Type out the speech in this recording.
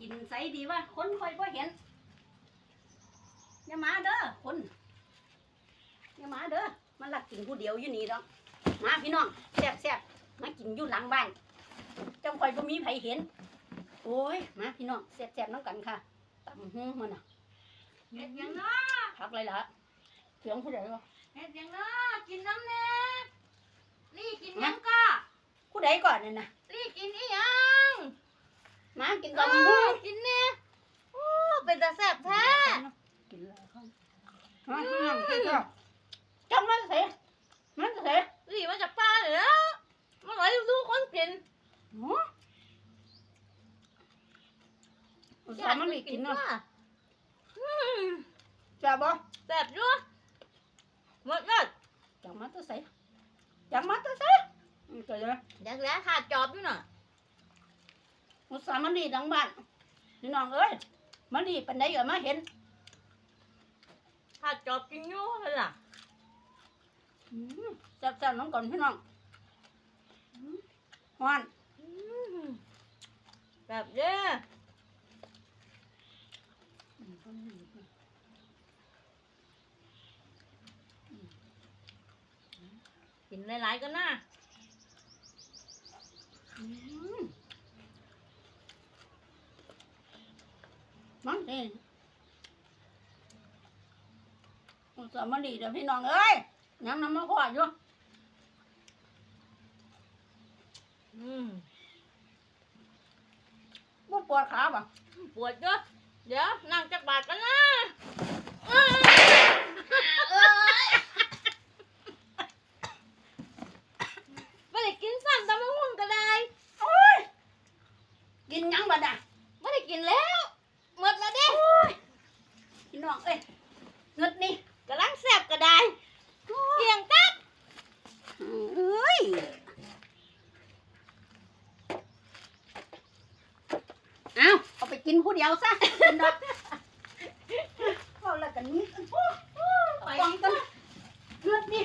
กินใสดีว่าคนคอยบ่เห็นอย่ามาเด้อคนอย่ามาเด้อมันลักกินผู้เดียวอยู่นี่ดอกมาพี่น้องแซ่บแซ่บๆมากินอยู่หลังบ้านจังคอยบ่มีไผเห็น โอ้ยมาพี่น้องแซ่บแซ่บๆน้ำกันค่ะตำหูมันน่ะเฮ็ดหยังเนาะพักเลยล่ะเสียงผู้ใดวะเฮ็ดหยังเนาะกินน้ำแน่ลี่กินหยังก็ผู้ใดก่อนนั่นน่ะลี่กินอีหยัง มากินเอตำหูอกินแน่โอ้เป็นตาแซ่บแท้กินแล้วครับมาพี่น้องกินแล้วจังมันเสียมันเสียลี่มาจากป้าเลยนะมาไหลดูคนกินโอ้สามันมีกินเนาะว่อืมจ้าบ่แซ่บอยู่หมดเลยจังมาตัวใส่จังมาตัวใส่อืมก็เลยอยากแล้วขาดจอบอยู่น่ะ มุสามันดีดังบ้านพี่น้องเอ้ยมันดีปันใดก็มาเห็นขาดจอบกินอยู่เลยล่ะอืมแซ่บๆน้องก่อนพี่น้องอืมหวานอืมแบบเด้อกินหลายๆก็น่า อืม มันดีมุสามันดีเด้อพี่น้องเอ้ยยังน้ำมาขวดอยู่อืมบ่ปวดขาป่ะปวดเยอะเดี๋ยวนั่งจักบาทกันนะไม่ได้กินซ้ำตำมะม่วงก็ได้โอ้ยกินหยังบัดน่ะไม่ได้กินแล้ว น้องเอ้ยงดนี่กำลังแซ่บก็ได้เพียงตักเฮ้ยเอาเอาไปกินผู้เดียวซะกิอกเอาละกันนี้ไปต้องเงืดนี่